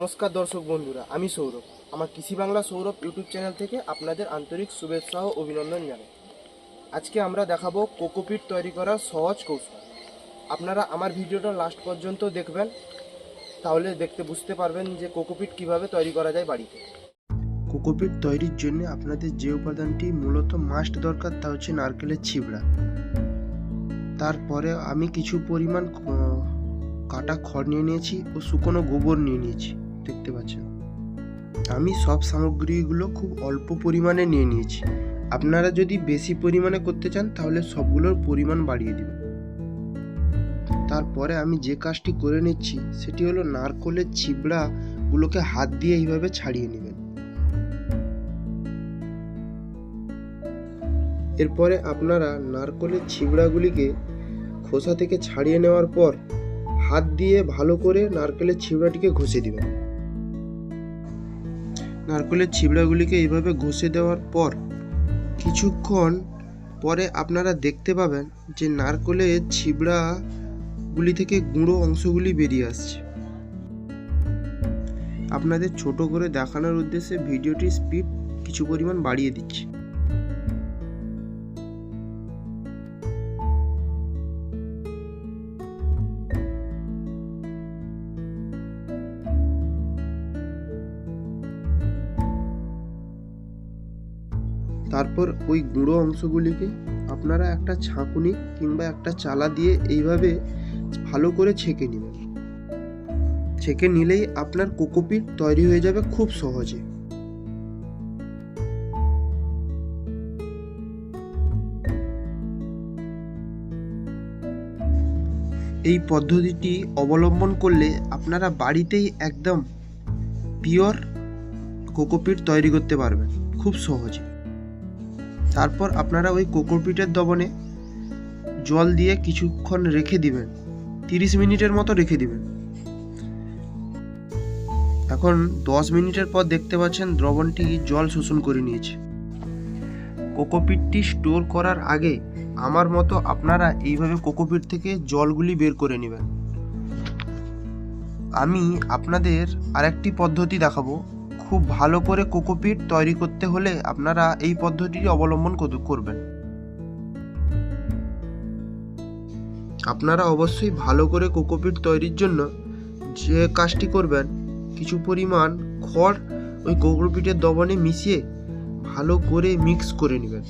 নমস্কার দর্শক বন্ধুরা, আমি সৌরভ। আমার কৃষি বাংলা সৌরভ ইউটিউব চ্যানেল থেকে আপনাদের আন্তরিক শুভেচ্ছা ও অভিনন্দন জানাই। আজকে আমরা দেখাবো কোকোপিট তৈরি করার সহজ কৌশল। আপনারা আমার ভিডিওটা লাস্ট পর্যন্ত দেখবেন, তাহলে দেখতে বুঝতে পারবেন যে কোকোপিট কীভাবে তৈরি করা যায় বাড়িতে। কোকোপিট তৈরির জন্য আপনাদের যে উপাদানটি মূলত মাস্ট দরকার তা হচ্ছে নারকেলের ছিবড়া। তারপরে আমি কিছু পরিমাণ কাটা খড় নিয়ে নিয়েছি ও শুকনো গোবর নিয়ে নিয়েছি। আমি সব সামগ্রীগুলো খুব অল্প পরিমাণে নিয়ে নিয়েছি। আপনারা যদি বেশি পরিমাণে করতে চান, তাহলে সবগুলোর পরিমাণ বাড়িয়ে দিবেন তারপরে আমি যে কাজটি করে নিচ্ছি, সেটি হলো নারকলের ছিবড়াগুলোকে হাত দিয়ে এইভাবে ছাড়িয়ে নেবেন। এরপরে আপনারা নারকলের ছিবড়াগুলিকে খোসা থেকে ছাড়িয়ে নেওয়ার পর, হাত দিয়ে ভালো করে নারকেলের ছিবড়াটিকে ঘষে দিবেন। নারকেলের ছিবড়াগুলিকে এইভাবে ঘষে দেওয়ার পর কিছুক্ষণ পরে আপনারা দেখতে পাবেন যে নারকেলের ছিবড়াগুলি থেকে গুঁড়ো অংশগুলি বেরিয়ে আসছে। আপনাদের ছোট করে দেখানোর উদ্দেশ্যে ভিডিওটির স্পিড কিছু পরিমাণ বাড়িয়ে দিচ্ছি। তারপর ওই গুঁড়ো অংশগুলিকে আপনারা একটা ছাঁকুনি কিংবা একটা চালা দিয়ে এইভাবে ভালো করে ছেঁকে নেবেন। ছেঁকে নিলেই আপনার কোকোপিট তৈরি হয়ে যাবে খুব সহজে। এই পদ্ধতিটি অবলম্বন করলে আপনারা বাড়িতেই একদম পিওর কোকোপিট তৈরি করতে পারবেন, খুব সহজে। তারপর আপনারা ওই কোকোপিটের দবনে জল দিয়ে কিছুক্ষণ রেখে দিবেন। তিরিশ মিনিটের মতো রেখে দিবেন। এখন দশ মিনিটের পর দেখতে পাচ্ছেন দ্রবণটি জল শোষণ করে নিয়েছে। কোকোপিটটি স্টোর করার আগে আমার মতো আপনারা এইভাবে কোকোপিট থেকে জলগুলি বের করে নেবেন। আমি আপনাদের আরেকটি পদ্ধতি দেখাবো। খুব ভালো করে কোকোপিট তৈরি করতে হলে আপনারা এই পদ্ধতিটি অবলম্বন করবেন। আপনারা অবশ্যই ভালো করে কোকোপিট তৈরির জন্য যে কাজটি করবেন, কিছু পরিমাণ খড় ওই কোকোপিটের দবনে মিশিয়ে ভালো করে মিক্স করে নেবেন।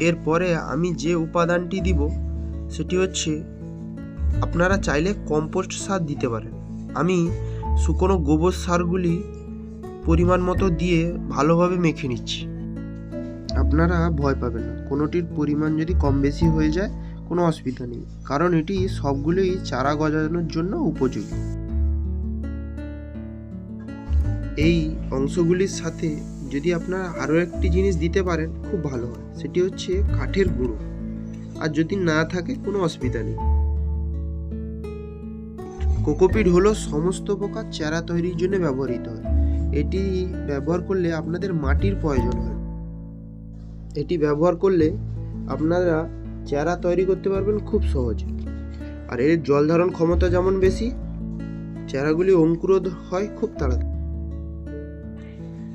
এরপরে আমি যে উপাদানটি দিব সেটি হচ্ছে, আপনারা চাইলে কম্পোস্ট সার দিতে পারেন। আমি শুকনো গোবর সারগুলি পরিমাণ মতো দিয়ে ভালোভাবে মেখে নিচ্ছি। আপনারা ভয় পাবেন না। কোনোটির পরিমাণ যদি কম বেশি হয়ে যায়, কোনো অসুবিধা নেই। কারণ এটি সবগুলোই চারা গজানোর জন্য উপযোগী। এই অংশগুলির সাথে যদি আপনারা আরও একটি জিনিস দিতে পারেন, খুব ভালো হয়। সেটি হচ্ছে কাঠের গুঁড়ো। আর যদি না থাকে, কোনো অসুবিধা নেই। কোকোপিট হলো সমস্ত প্রকার চারা তৈরির জন্য ব্যবহৃত হয়। এটি ব্যবহার করলে আপনাদের মাটির প্রয়োজন হয়। এটি ব্যবহার করলে আপনারা চারা তৈরি করতে পারবেন খুব সহজে। আর এর জল ধারণ ক্ষমতা যেমন বেশি, চারাগুলি অঙ্কুরোধ হয় খুব তাড়াতাড়ি।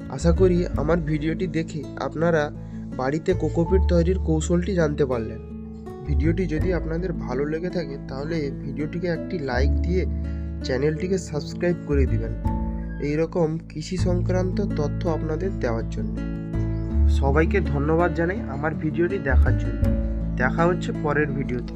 আশা করি আমার ভিডিওটি দেখে আপনারা বাড়িতে কোকোপিট তৈরির কৌশলটি জানতে পারলেন। ভিডিওটি যদি আপনাদের ভালো লেগে থাকে, তাহলে ভিডিওটিকে একটি লাইক দিয়ে চ্যানেলটিকে সাবস্ক্রাইব করে দিবেন। এই রকম কৃষি সংক্রান্ত তথ্য আপনাদের দেওয়ার জন্য। সবাইকে ধন্যবাদ জানাই আমার ভিডিওটি দেখার জন্য। দেখা হচ্ছে পরের ভিডিওতে।